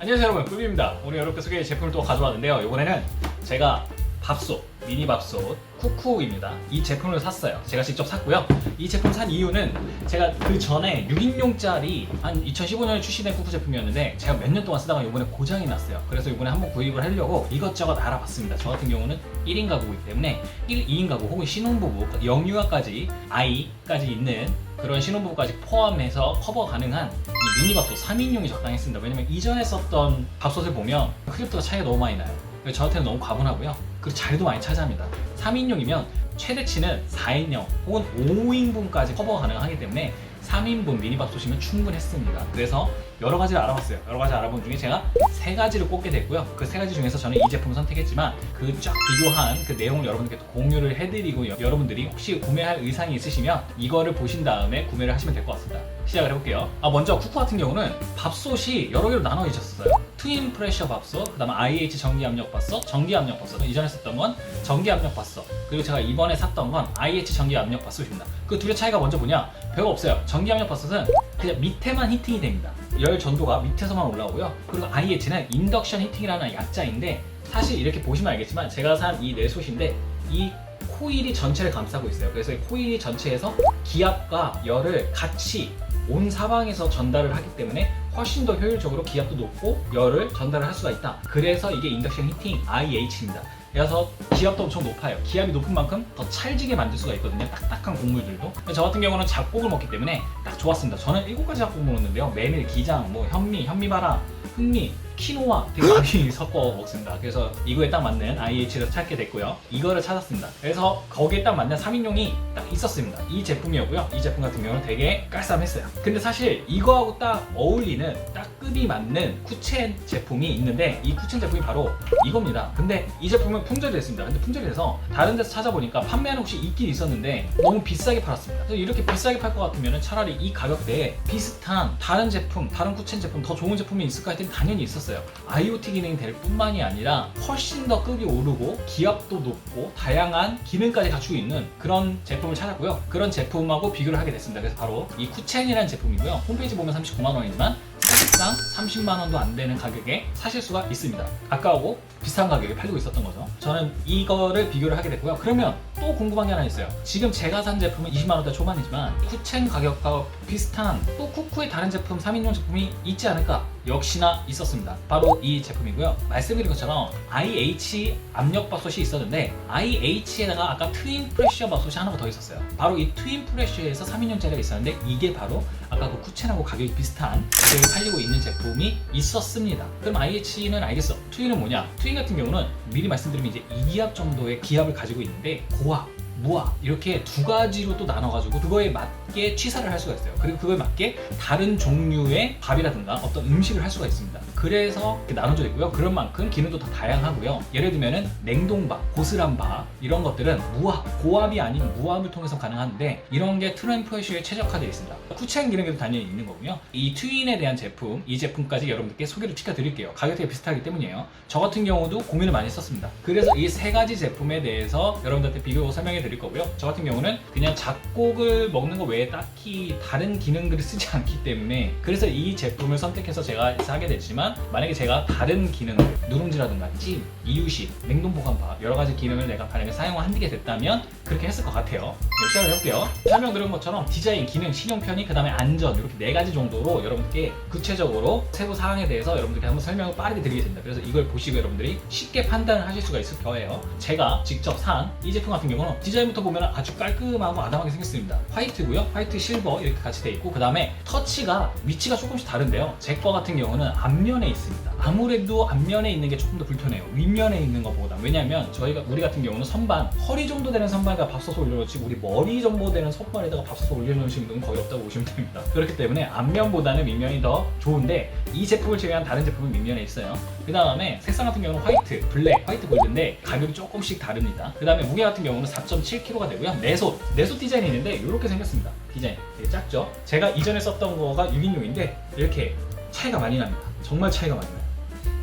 안녕하세요 여러분. 꾸비입니다. 오늘 여러분께 소개할 제품을 또 가져왔는데요. 이번에는 제가 밥솥 미니 밥솥 쿠쿠입니다. 이 제품을 샀어요. 제가 직접 샀고요. 이 제품 산 이유는 제가 그 전에 6인용짜리 한 2015년에 출시된 쿠쿠 제품이었는데 제가 몇 년 동안 쓰다가 이번에 고장이 났어요. 그래서 이번에 한번 구입을 하려고 이것저것 알아봤습니다. 저 같은 경우는 1인 가구이기 때문에 1, 2인 가구 혹은 신혼부부 영유아까지 아이까지 있는 그런 신혼부부까지 포함해서 커버 가능한 이 미니밥솥 3인용이 적당했습니다. 왜냐면 이전에 썼던 밥솥을 보면 크립토가 차이가 너무 많이 나요. 저한테는 너무 과분하고요. 그리고 자리도 많이 차지합니다. 3인용이면 최대치는 4인용 혹은 5인분까지 커버 가능하기 때문에 3인분 미니밥솥이면 충분했습니다. 그래서 여러 가지를 알아봤어요. 여러 가지 알아본 중에 제가 세 가지를 꼽게 됐고요. 그 세 가지 중에서 저는 이 제품을 선택했지만 그 쫙 비교한 그 내용을 여러분들께 또 공유를 해드리고 여- 여러분들이 혹시 구매할 의상이 있으시면 이거를 보신 다음에 구매를 하시면 될 것 같습니다. 시작을 해볼게요. 아 먼저 쿠쿠 같은 경우는 밥솥이 여러 개로 나눠 있었어요. 트윈 프레셔 밥솥, 그 다음 IH 전기 압력 밥솥, 전기 압력 밥솥. 이전에 썼던 건 전기 압력 밥솥. 그리고 제가 이번에 샀던 건 IH 전기 압력 밥솥입니다. 그 둘의 차이가 먼저 뭐냐? 별거 없어요. 전기 압력 밥솥은 그냥 밑에만 히팅이 됩니다. 열 전도가 밑에서만 올라오고요. 그리고 IH는 인덕션 히팅이라는 약자인데 사실 이렇게 보시면 알겠지만 제가 산 이 내솥인데 이 코일이 전체를 감싸고 있어요. 그래서 이 코일이 전체에서 기압과 열을 같이 온 사방에서 전달을 하기 때문에 훨씬 더 효율적으로 기압도 높고 열을 전달을 할 수가 있다. 그래서 이게 인덕션 히팅 IH입니다. 그래서 기압도 엄청 높아요. 기압이 높은 만큼 더 찰지게 만들 수가 있거든요. 딱딱한 곡물들도. 저 같은 경우는 잡곡을 먹기 때문에 딱 좋았습니다. 저는 7가지 잡곡 먹었는데요. 메밀, 기장, 뭐 현미, 현미바라, 흑미, 키노아 되게 많이 섞어 먹습니다. 그래서 이거에 딱 맞는 IH를 찾게 됐고요. 이거를 찾았습니다. 그래서 거기에 딱 맞는 3인용이 딱 있었습니다. 이 제품이었고요. 이 제품 같은 경우는 되게 깔쌈했어요. 근데 사실 이거하고 딱 어울리는 딱 급이 맞는 쿠첸 제품이 있는데 이 쿠첸 제품이 바로 이겁니다. 근데 이 제품은 품절이 됐습니다. 근데 품절이 돼서 다른 데서 찾아보니까 판매하는 곳이 있긴 있었는데 너무 비싸게 팔았습니다. 그래서 이렇게 비싸게 팔 것 같으면 차라리 이 가격대에 비슷한 다른 제품, 다른 쿠첸 제품 더 좋은 제품이 있을까 했더니 당연히 있었어요. IoT 기능이 될 뿐만이 아니라 훨씬 더 급이 오르고 기압도 높고 다양한 기능까지 갖추고 있는 그런 제품을 찾았고요. 그런 제품하고 비교를 하게 됐습니다. 그래서 바로 이 쿠첸이라는 제품이고요. 홈페이지 보면 39만 원이지만 사실상 30만 원도 안 되는 가격에 사실 수가 있습니다. 아까하고 비슷한 가격에 팔리고 있었던 거죠. 저는 이거를 비교를 하게 됐고요. 그러면 또 궁금한 게 하나 있어요. 지금 제가 산 제품은 20만 원대 초반이지만 쿠첸 가격과 비슷한 또 쿠쿠의 다른 제품 3인용 제품이 있지 않을까? 역시나 있었습니다. 바로 이 제품이고요. 말씀드린 것처럼 IH 압력 밥솥이 있었는데 IH에다가 아까 트윈 프레셔 밥솥이 하나가 더 있었어요. 바로 이 트윈 프레셔에서 3인용짜리가 있었는데 이게 바로 아까 그 쿠첸하고 가격이 비슷한 가격에 팔리고 있는 제품이 있었습니다. 그럼 IH는 알겠어. 트윈은 뭐냐? 트윈 같은 경우는 미리 말씀드리면 이제 2기압 정도의 기압을 가지고 있는데 고압, 무압 이렇게 두 가지로 또 나눠가지고 그거에 맞게 취사를 할 수가 있어요. 그리고 그거에 맞게 다른 종류의 밥이라든가 어떤 음식을 할 수가 있습니다. 그래서 이렇게 나눠져 있고요. 그런 만큼 기능도 더 다양하고요. 예를 들면은 냉동밥, 고스란 밥 이런 것들은 무압, 고압이 아닌 무압을 통해서 가능한데 이런 게 트램프쇼에 최적화되어 있습니다. 쿠첸 기능에도 당연히 있는 거고요. 이 트윈에 대한 제품, 이 제품까지 여러분들께 소개를 시켜드릴게요. 가격대가 비슷하기 때문이에요. 저 같은 경우도 고민을 많이 했었습니다. 그래서 이 세 가지 제품에 대해서 여러분들한테 비교 설명해 드릴 거고요. 저 같은 경우는 그냥 잡곡을 먹는 거 외에 딱히 다른 기능들을 쓰지 않기 때문에 그래서 이 제품을 선택해서 제가 사게 됐지만 만약에 제가 다른 기능을 누룽지라든가 찜, 이유식, 냉동 보관밥 여러 가지 기능을 내가 만약에 사용하게 됐다면 그렇게 했을 것 같아요. 네, 시작을 해볼게요. 설명드린 것처럼 디자인, 기능, 실용 편의, 그 다음에 안전 이렇게 네 가지 정도로 여러분께 구체적으로 세부 사항에 대해서 여러분들께 한번 설명을 빠르게 드리겠습니다. 그래서 이걸 보시고 여러분들이 쉽게 판단을 하실 수가 있을 거예요. 제가 직접 산 이 제품 같은 경우는 디자인부터 보면 아주 깔끔하고 아담하게 생겼습니다. 화이트고요. 화이트 실버 이렇게 같이 돼 있고 그 다음에 터치가 위치가 조금씩 다른데요. 제 거 같은 경우는 앞면 에 있습니다. 아무래도 앞면에 있는 게 조금 더 불편해요. 윗면에 있는 것보다. 왜냐하면 저희가 우리 같은 경우는 선반 허리 정도 되는 선반에다 밥솥을 올려놓지 우리 머리 정도 되는 선반에다가 밥솥을 올려놓으시는 분은 거의 없다고 보시면 됩니다. 그렇기 때문에 앞면보다는 윗면이 더 좋은데 이 제품을 제외한 다른 제품은 윗면에 있어요. 그 다음에 색상 같은 경우는 화이트, 블랙, 화이트 골드인데 가격이 조금씩 다릅니다. 그 다음에 무게 같은 경우는 4.7kg가 되고요. 내솥, 내솥 디자인이 있는데 이렇게 생겼습니다. 디자인 되게 작죠? 제가 이전에 썼던 거가 6인용인데 이렇게 차이가 많이 납니다. 정말 차이가 많이 나요.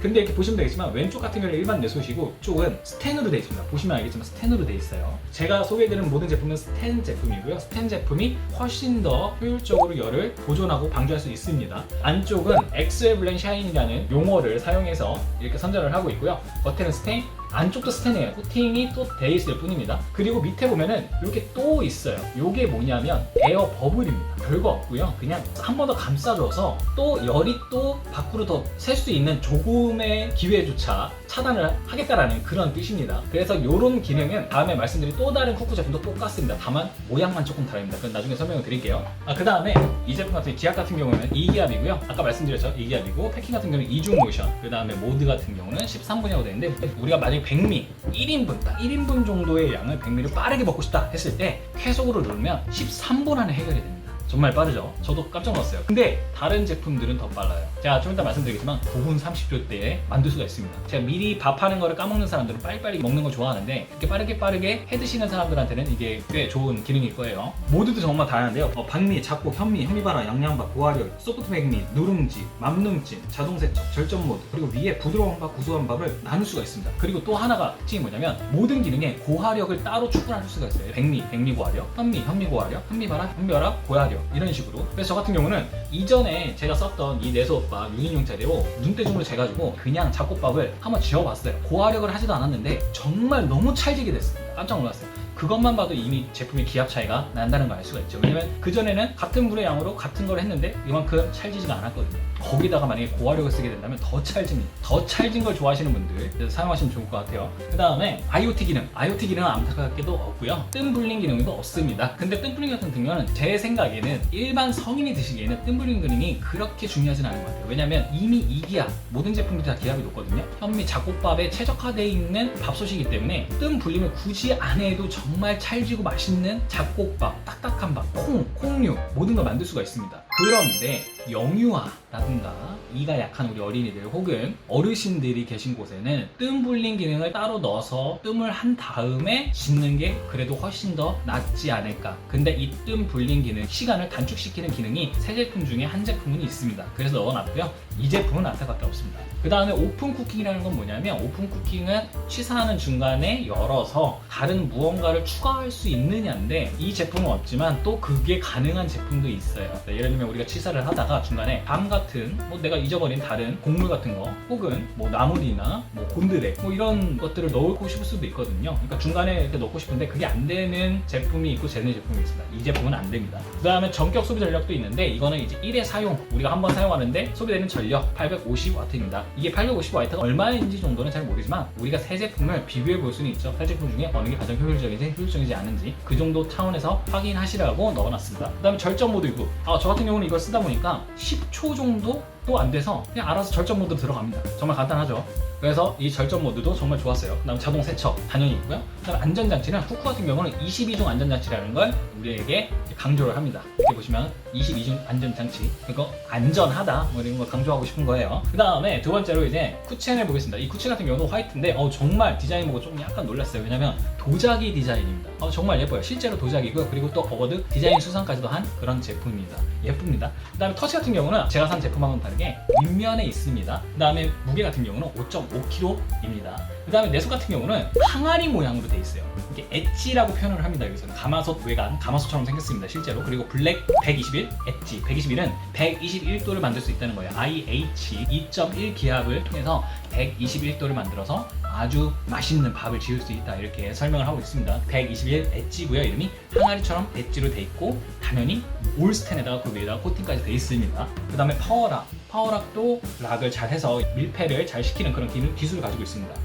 근데 이렇게 보시면 되겠지만 왼쪽 같은 경우는 일반 내솥이고 쪽은 스텐으로 되어 있습니다. 보시면 알겠지만 스텐으로 되어 있어요. 제가 소개해드리는 모든 제품은 스텐 제품이고요. 스텐 제품이 훨씬 더 효율적으로 열을 보존하고 방지할 수 있습니다. 안쪽은 엑스엘 블렌 샤인이라는 용어를 사용해서 이렇게 선전을 하고 있고요. 겉에는 스텐, 안쪽도 스텐이에요. 코팅이 또 돼 있을 뿐입니다. 그리고 밑에 보면은 이렇게 또 있어요. 이게 뭐냐면 에어 버블입니다. 별거 없고요. 그냥 한 번 더 감싸줘서 또 열이 또 밖으로 더 셀 수 있는 조금의 기회조차 차단을 하겠다라는 그런 뜻입니다. 그래서 이런 기능은 다음에 말씀드린 또 다른 쿠쿠 제품도 똑같습니다. 다만 모양만 조금 다릅니다. 그건 나중에 설명을 드릴게요. 아, 그 다음에 이 제품 같은 기압 같은 경우는 2기압이고요. 아까 말씀드렸죠. 2기압이고 패킹 같은 경우는 이중 모션. 그 다음에 모드 같은 경우는 13분이라고 되는데 우리가 만약에 100미 1인분 딱 1인분 정도의 양을 100미를 빠르게 먹고 싶다 했을 때 쾌속으로 누르면 13분 안에 해결이 됩니다. 정말 빠르죠? 저도 깜짝 놀랐어요. 근데 다른 제품들은 더 빨라요. 제가 좀 이따 말씀드리겠지만 9분 30초대에 만들 수가 있습니다. 제가 미리 밥하는 거를 까먹는 사람들은 빨리빨리 먹는 걸 좋아하는데 이렇게 빠르게 빠르게 해 드시는 사람들한테는 이게 꽤 좋은 기능일 거예요. 모드도 정말 다양한데요. 어, 박미, 잡곡, 현미, 현미바라, 양념밥, 고화력, 소프트 백미, 누룽지, 맘눔찜, 자동 세척, 절전 모드 그리고 위에 부드러운 밥, 구수한 밥을 나눌 수가 있습니다. 그리고 또 하나가 특징이 뭐냐면 모든 기능에 고화력을 따로 추가할 수가 있어요. 백미, 백미 고화력, 현미, 현미 고화력, 현미바라, 현미바라, 고화력 이런 식으로. 그래서 저 같은 경우는 이전에 제가 썼던 이 내소밥 6인용짜리로 눈대중으로 재가지고 그냥 잡곡밥을 한번 지어봤어요. 고화력을 하지도 않았는데 정말 너무 찰지게 됐습니다. 깜짝 놀랐어요. 그것만 봐도 이미 제품의 기압 차이가 난다는 걸 알 수가 있죠. 왜냐면 그전에는 같은 물의 양으로 같은 걸 했는데 이만큼 찰지지가 않았거든요. 거기다가 만약에 고화력을 쓰게 된다면 더 찰집니다. 더 찰진 걸 좋아하시는 분들 사용하시면 좋을 것 같아요. 그 다음에 IoT 기능. IoT 기능은 안타깝게도 없고요. 뜸 불린 기능도 없습니다. 근데 뜸 불린 같은 경우는 제 생각에는 일반 성인이 드시기에는 뜸 불린 기능이 그렇게 중요하진 않은 것 같아요. 왜냐면 이미 이 기압, 모든 제품들이 다 기압이 높거든요. 현미 잡곡밥에 최적화되어 있는 밥솥이기 때문에 뜸 불림을 굳이 안 해도 정말 찰지고 맛있는 잡곡밥, 딱딱한 밥, 콩, 콩류 모든 걸 만들 수가 있습니다. 그런데 영유아라든가 이가 약한 우리 어린이들 혹은 어르신들이 계신 곳에는 뜸 불린 기능을 따로 넣어서 뜸을 한 다음에 짓는 게 그래도 훨씬 더 낫지 않을까. 근데 이 뜸 불린 기능, 시간을 단축시키는 기능이 세 제품 중에 한 제품은 있습니다. 그래서 넣어놨고요. 이 제품은 안타깝게 없습니다. 그 다음에 오픈 쿠킹이라는 건 뭐냐면 오픈 쿠킹은 취사하는 중간에 열어서 다른 무언가를 추가할 수 있느냐인데 이 제품은 없지만 또 그게 가능한 제품도 있어요. 네, 예를 들면 우리가 취사를 하다가 중간에 밤 같은 뭐 내가 잊어버린 다른 곡물 같은 거 혹은 뭐 나물이나 뭐 곤드레 뭐 이런 것들을 넣고 싶을 수도 있거든요. 그러니까 중간에 이렇게 넣고 싶은데 그게 안 되는 제품이 있고 되는 제품이 있습니다. 이 제품은 안 됩니다. 그 다음에 전격 소비 전력도 있는데 이거는 이제 1회 사용 우리가 한 번 사용하는데 소비되는 전력 850W입니다. 이게 850W가 얼마인지 정도는 잘 모르지만 우리가 세 제품을 비교해 볼 수는 있죠. 세 제품 중에 어느 게 가장 효율적인지 효율적이지 않은지 그 정도 차원에서 확인하시라고 넣어놨습니다. 그 다음에 절전 모드이고 아, 저 같은 경우는 이걸 쓰다 보니까 10초 정도 또 안 돼서 그냥 알아서 절전 모드 들어갑니다. 정말 간단하죠. 그래서 이 절전 모드도 정말 좋았어요. 그다음 자동 세척 당연히 있고요. 그다음 안전장치는 후쿠 같은 경우는 22중 안전장치라는 걸 우리에게 강조를 합니다. 이렇게 보시면 22중 안전장치 이거 안전하다 뭐 이런 거 강조하고 싶은 거예요. 그 다음에 두 번째로 이제 쿠첸을 보겠습니다. 이 쿠첸 같은 경우는 화이트인데 어, 정말 디자인 보고 좀 약간 놀랐어요. 왜냐면 도자기 디자인입니다. 어, 정말 예뻐요. 실제로 도자기고요. 그리고 또 어워드 디자인 수상까지도 한 그런 제품입니다. 예쁩니다. 그 다음에 터치 같은 경우는 제가 산 제품하고는 다르게 윗면에 있습니다. 그 다음에 무게 같은 경우는 5.5kg입니다. 그 다음에 내속 같은 경우는 항아리 모양으로 돼 있어요. 이게 엣지라고 표현을 합니다. 여기서는 가마솥 외관, 가마솥처럼 생겼습니다. 실제로. 그리고 블랙 121, 엣지 121은 121도를 만들 수 있다는 거예요. IH 2.1 기압을 통해서 121도를 만들어서 아주 맛있는 밥을 지을 수 있다 이렇게 설명을 하고 있습니다. 121 엣지고요. 이름이 항아리처럼 엣지로 돼 있고 당연히 올스텐에다가 그 위에다가 코팅까지 돼 있습니다. 그 다음에 파워락 파워락도 락을 잘 해서 밀폐를 잘 시키는 그런 기능, 기술을 가지고 있습니다.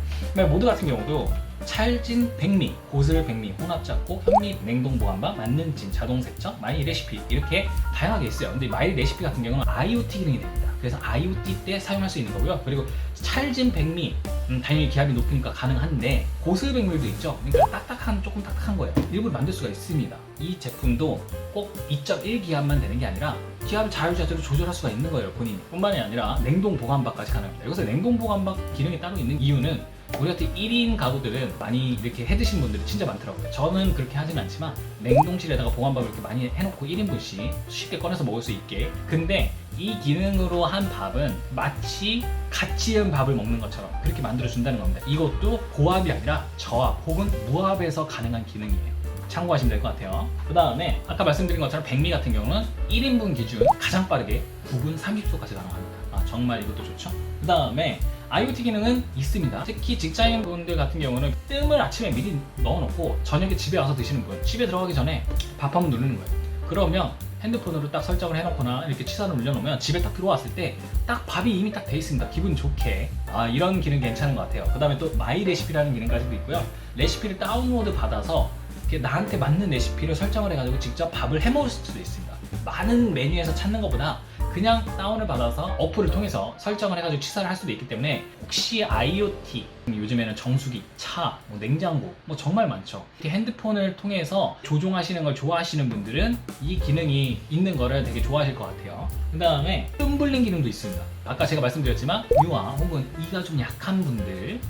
모드 같은 경우도 찰진 백미, 고슬 백미, 혼합 잡고 현미 냉동 보관밥, 맞는 진, 자동 세척, 마이 레시피 이렇게 다양하게 있어요. 근데 마이 레시피 같은 경우는 IoT 기능이 됩니다. 그래서 IoT 때 사용할 수 있는 거고요. 그리고 찰진 백미, 음, 당연히 기압이 높으니까 가능한데 고슬 백밀도 있죠. 그러니까 딱딱한 조금 딱딱한 거예요. 일부러 만들 수가 있습니다. 이 제품도 꼭 2.1 기압만 되는 게 아니라 기압을 자유자재로 조절할 수가 있는 거예요 본인이 뿐만이 아니라 냉동 보관밥까지 가능합니다 여기서 냉동 보관밥 기능이 따로 있는 이유는 우리 같은 1인 가구들은 많이 이렇게 해 드신 분들이 진짜 많더라고요. 저는 그렇게 하진 않지만 냉동실에다가 보관밥을 이렇게 많이 해놓고 1인분씩 쉽게 꺼내서 먹을 수 있게. 근데 이 기능으로 한 밥은 마치 같이 한 밥을 먹는 것처럼 그렇게 만들어준다는 겁니다. 이것도 고압이 아니라 저압 혹은 무압에서 가능한 기능이에요. 참고하시면 될 것 같아요. 그 다음에 아까 말씀드린 것처럼 백미 같은 경우는 1인분 기준 가장 빠르게 9분 30초까지 가능합니다. 아, 정말 이것도 좋죠. 그 다음에 IoT 기능은 있습니다. 특히 직장인 분들 같은 경우는 뜸을 아침에 미리 넣어놓고 저녁에 집에 와서 드시는 분, 집에 들어가기 전에 밥 한번 누르는 거예요. 그러면 핸드폰으로 딱 설정을 해놓거나 이렇게 취사를 올려놓으면 집에 딱 들어왔을 때 딱 밥이 이미 딱 돼 있습니다. 기분 좋게. 아, 이런 기능 괜찮은 것 같아요. 그 다음에 또 마이 레시피라는 기능까지도 있고요. 레시피를 다운로드 받아서 나한테 맞는 레시피를 설정을 해가지고 직접 밥을 해 먹을 수도 있습니다. 많은 메뉴에서 찾는 것보다 그냥 다운을 받아서 어플을 통해서 설정을 해가지고 취사를 할 수도 있기 때문에 혹시 IoT 요즘에는 정수기, 차, 뭐 냉장고 뭐 정말 많죠. 이렇게 핸드폰을 통해서 조종하시는 걸 좋아하시는 분들은 이 기능이 있는 거를 되게 좋아하실 것 같아요. 그 다음에 뜸블링 기능도 있습니다. 아까 제가 말씀드렸지만 유아 혹은 이가 좀 약한 분들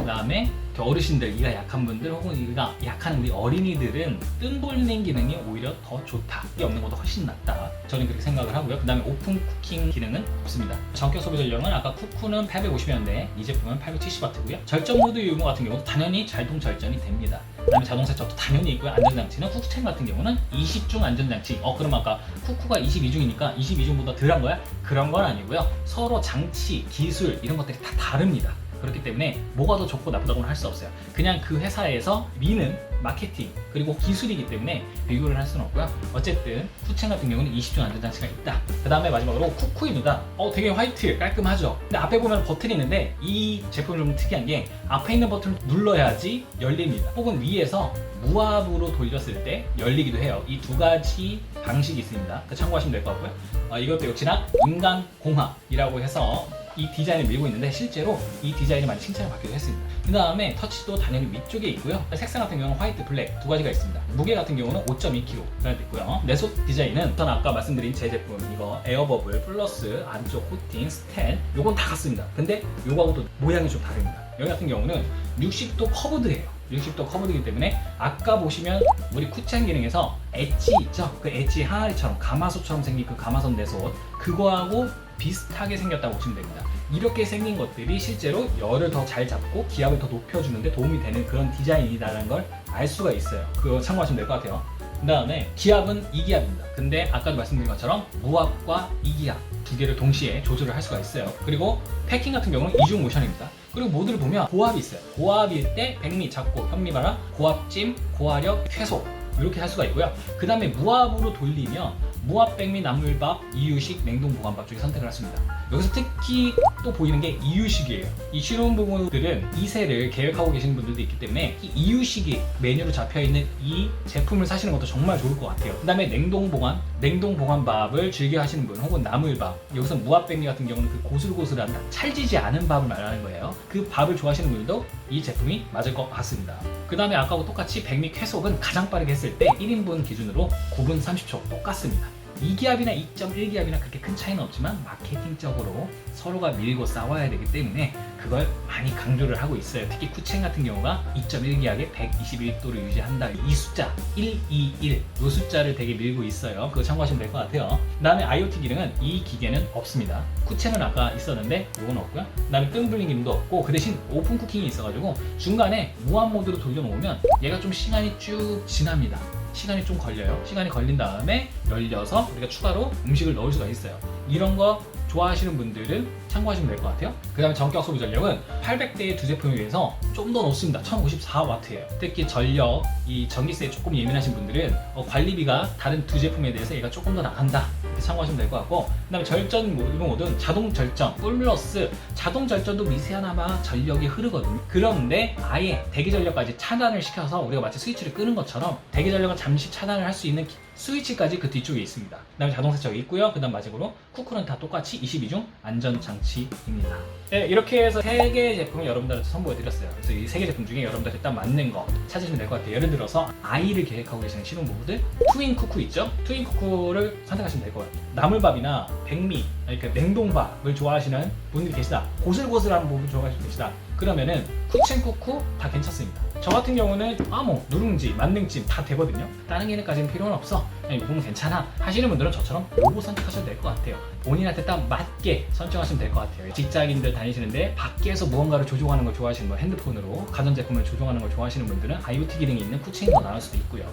그 다음에 어르신들, 이가 약한 분들 혹은 이가 약한 우리 어린이들은 뜸 불리는 기능이 오히려 더 좋다. 이게 없는 것보다 훨씬 낫다. 저는 그렇게 생각을 하고요. 그 다음에 오픈 쿠킹 기능은 없습니다. 전격 소비 전력은 아까 쿠쿠는 850W인데 이 제품은 870W고요. 절전 모드 유무 같은 경우도 당연히 자동 절전이 됩니다. 그 다음에 자동 세척도 당연히 있고요. 안전장치는 쿠쿠첸 같은 경우는 20중 안전장치. 어, 그럼 아까 쿠쿠가 22중이니까 22중보다 덜한 거야? 그런 건 아니고요. 서로 장치, 기술 이런 것들이 다 다릅니다. 그렇기 때문에 뭐가 더 좋고 나쁘다고는 할 수 없어요. 그냥 그 회사에서 미는 마케팅 그리고 기술이기 때문에 비교를 할 수는 없고요. 어쨌든 쿠첸 같은 경우는 20중 안전장치가 있다. 그 다음에 마지막으로 쿠쿠입니다. 어 되게 화이트 깔끔하죠. 근데 앞에 보면 버튼이 있는데 이 제품이 좀 특이한 게 앞에 있는 버튼을 눌러야지 열립니다. 혹은 위에서 무압으로 돌렸을 때 열리기도 해요. 이 두 가지 방식이 있습니다. 그 참고하시면 될 것 같고요. 어, 이것도 역시나 인간 공학이라고 해서 이 디자인을 밀고 있는데 실제로 이 디자인이 많이 칭찬을 받기도 했습니다. 그 다음에 터치도 당연히 위쪽에 있고요. 색상 같은 경우는 화이트, 블랙 두 가지가 있습니다. 무게 같은 경우는 5.2kg가 있고요. 내속 디자인은 전 아까 말씀드린 제 제품 이거 에어버블 플러스 안쪽 코팅, 스텐 요건 다 같습니다. 근데 요거하고 또 모양이 좀 다릅니다. 여기 같은 경우는 60도 커브드예요. 60도 커브드이기 때문에 아까 보시면 우리 쿠첸 기능에서 엣지 있죠? 그 엣지 항아리처럼 가마솥처럼 생긴 그 가마솥 내솥 그거하고 비슷하게 생겼다고 보시면 됩니다. 이렇게 생긴 것들이 실제로 열을 더 잘 잡고 기압을 더 높여주는데 도움이 되는 그런 디자인이라는 걸 알 수가 있어요. 그거 참고하시면 될 것 같아요. 그 다음에 기압은 2기압입니다. 근데 아까도 말씀드린 것처럼 무압과 2기압 두 개를 동시에 조절을 할 수가 있어요. 그리고 패킹 같은 경우는 이중 모션입니다. 그리고 모드를 보면 고압이 있어요. 고압일 때 백미, 작고, 현미 바라, 고압찜, 고화력, 최소 이렇게 할 수가 있고요. 그 다음에 무압으로 돌리면 무압 백미 나물밥, 이유식, 냉동 보관밥 중에 선택을 했습니다. 여기서 특히 또 보이는 게 이유식이에요. 이 쉬운 부분들은 2세를 계획하고 계시는 분들도 있기 때문에 이 이유식이 메뉴로 잡혀 있는 이 제품을 사시는 것도 정말 좋을 것 같아요. 그 다음에 냉동 보관, 냉동 보관밥을 즐겨 하시는 분 혹은 나물밥 여기서 무압 백미 같은 경우는 그 고슬고슬한 찰지지 않은 밥을 말하는 거예요. 그 밥을 좋아하시는 분들도 이 제품이 맞을 것 같습니다. 그 다음에 아까와 똑같이 백미 쾌속은 가장 빠르게 했을 때 1인분 기준으로 9분 30초 똑같습니다. 2기압이나 2.1기압이나 그렇게 큰 차이는 없지만 마케팅적으로 서로가 밀고 싸워야 되기 때문에 그걸 많이 강조를 하고 있어요. 특히 쿠첸 같은 경우가 2.1기압에 121도를 유지한다. 이 숫자 121, 이 숫자를 되게 밀고 있어요. 그거 참고하시면 될 것 같아요. 그 다음에 IoT 기능은 이 기계는 없습니다. 쿠첸은 아까 있었는데 이건 없고요. 그 다음에 뜸블링 기능도 없고 그 대신 오픈 쿠킹이 있어가지고 중간에 무한 모드로 돌려놓으면 얘가 좀 시간이 쭉 지납니다. 시간이 좀 걸려요. 시간이 걸린 다음에 열려서 우리가 추가로 음식을 넣을 수가 있어요. 이런 거 좋아하시는 분들은 참고하시면 될 것 같아요. 그 다음에 전격 소비 전력은 800대의 두 제품에 비해서 좀 더 높습니다. 1054W예요. 특히 전력, 이 전기세에 조금 예민하신 분들은 어, 관리비가 다른 두 제품에 대해서 얘가 조금 더 나간다. 참고하시면 될 것 같고 그 다음에 절전 모드는 자동 절전, 플러스 자동 절전도 미세하나마 전력이 흐르거든요. 그런데 아예 대기 전력까지 차단을 시켜서 우리가 마치 스위치를 끄는 것처럼 대기 전력을 잠시 차단을 할 수 있는 기- 스위치까지 그 뒤쪽에 있습니다. 그 다음에 자동 세척이 있고요. 그 다음 마지막으로 쿠쿠는 다 똑같이 22중 안전장치입니다. 네, 이렇게 해서 세 개의 제품을 여러분들한테 선보여드렸어요. 그래서 이세개 제품 중에 여러분들한테 딱 맞는 거 찾으시면 될 것 같아요. 예를 들어서 아이를 계획하고 계시는 신혼부부들 트윈 쿠쿠 있죠? 트윈 쿠쿠를 선택하시면 될 것 같아요. 나물밥이나 백미, 이렇게 냉동밥을 좋아하시는 분들이 계시다. 고슬고슬한 부분 좋아하시는 분이 계시다. 그러면은 쿠첸쿠쿠 다 괜찮습니다. 저 같은 경우는 아뭐 누룽지, 만능찜 다 되거든요. 다른 기능까지는 필요는 없어. 그냥 이 부분 괜찮아 하시는 분들은 저처럼 요거 선택하셔도 될 것 같아요. 본인한테 딱 맞게 선정하시면 될 것 같아요. 직장인들 다니시는데 밖에서 무언가를 조종하는 걸 좋아하시는 분, 핸드폰으로 가전제품을 조종하는 걸 좋아하시는 분들은 IoT 기능이 있는 쿠첸이 나올 수도 있고요.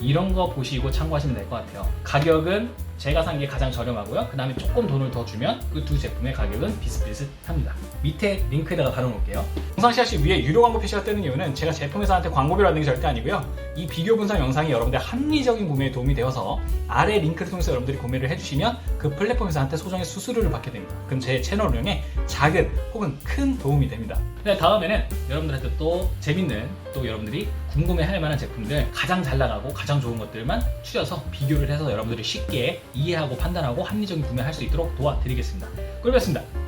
이런 거 보시고 참고하시면 될 것 같아요. 가격은 제가 산 게 가장 저렴하고요. 그 다음에 조금 돈을 더 주면 그 두 제품의 가격은 비슷비슷합니다. 밑에 링크에다가 달아놓을게요. 영상 시작시 위에 유료 광고 표시가 뜨는 이유는 제가 제품 회사한테 광고비를 받는 게 절대 아니고요. 이 비교 분석 영상이 여러분들 합리적인 구매에 도움이 되어서 아래 링크를 통해서 여러분들이 구매를 해주시면 그 플랫폼 회사한테 소정의 수수료를 받게 됩니다. 그럼 제 채널 운영에 작은 혹은 큰 도움이 됩니다. 네, 다음에는 여러분들한테 또 재밌는 또 여러분들이 궁금해 할 만한 제품들 가장 잘 나가고 가장 좋은 것들만 추려서 비교를 해서 여러분들이 쉽게 이해하고 판단하고 합리적인 구매할 수 있도록 도와드리겠습니다. 꿀렸습니다.